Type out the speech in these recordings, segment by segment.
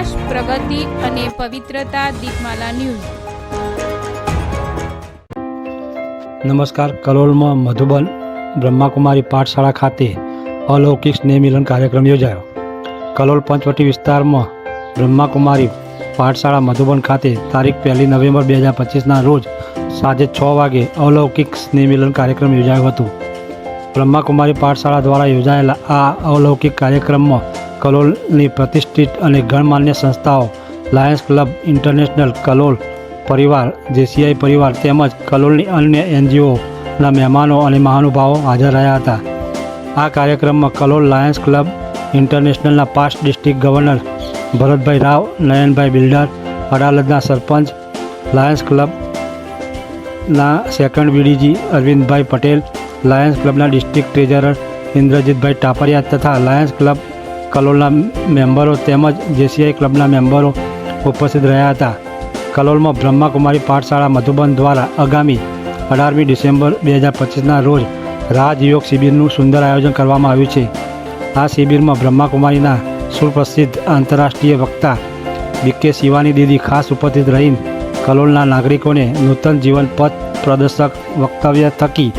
વિકાસ પ્રગતિ અને પવિત્રતા દીપમાલા ન્યૂઝ. નમસ્કાર, કલોલમાં મધુબન બ્રહ્માકુમારી પાઠશાળા ખાતે અલૌકિક સ્નેહમિલન કાર્યક્રમ યોજાયો. કલોલ પંચવટી વિસ્તારમાં બ્રહ્માકુમારી પાઠશાળા મધુબન ખાતે તારીખ પહેલી નવેમ્બર બે હજાર પચીસના રોજ સાંજે છ વાગે અલૌકિક સ્નેહમિલન કાર્યક્રમ યોજાયો હતો. બ્રહ્માકુમારી પાઠશાળા દ્વારા યોજાયેલા આ અલૌકિક કાર્યક્રમમાં કલોલની પ્રતિષ્ઠિત અને ગણમાન્ય સંસ્થાઓ, લાયન્સ ક્લબ, ઇન્ટરનેશનલ કલોલ પરિવાર, જેસીઆઈ પરિવાર તેમજ કલોલની અન્ય એનજીઓના મહેમાનો અને મહાનુભાવો હાજર રહ્યા હતા. આ કાર્યક્રમમાં Kalol Lions Club, ઇન્ટરનેશનલના past district governor Bharatbhai Rao, Nayanbhai builder, અડાલજના sarpanch, Lions ક્લબના second VDG Arvindbhai Patel, Lions ક્લબના district treasurer Indrajitbhai Tapariya તથા લાયન્સ ક્લબ કલોલના મેમ્બરો તેમજ જેસીઆઈ ક્લબના મેમ્બરો ઉપસ્થિત રહ્યા હતા. કલોલમાં બ્રહ્માકુમારી પાઠશાળા મધુબન દ્વારા આગામી અઢારમી ડિસેમ્બર બે હજાર પચીસના રોજ રાજયોગ શિબિરનું સુંદર આયોજન કરવામાં આવ્યું છે. આ શિબિરમાં બ્રહ્માકુમારીના સુપ્રસિદ્ધ આંતરરાષ્ટ્રીય વક્તા બીકે શિવાની દીદી ખાસ ઉપસ્થિત રહીને કલોલના નાગરિકોને નૂતન જીવન પથ પ્રદર્શક વક્તવ્ય થકી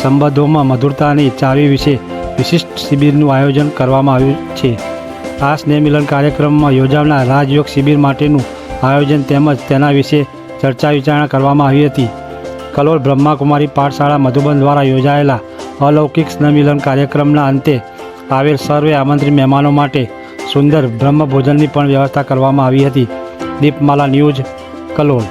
સંબંધોમાં મધુરતાની ચાવી વિશે વિશિષ્ટ શિબિરનું આયોજન કરવામાં આવ્યું છે. આ સ્નેહમિલન કાર્યક્રમમાં યોજાનાર રાજયોગ શિબિર માટેનું આયોજન તેમજ તેના વિશે ચર્ચા વિચારણા કરવામાં આવી હતી. કલોલ બ્રહ્માકુમારી પાઠશાળા મધુબન દ્વારા યોજાયેલા અલૌકિક સ્નેહમિલન કાર્યક્રમના અંતે આવેલ સર્વે આમંત્રિત મહેમાનો માટે સુંદર બ્રહ્મ ભોજનની પણ વ્યવસ્થા કરવામાં આવી હતી. દીપમાલા ન્યૂઝ, કલોલ.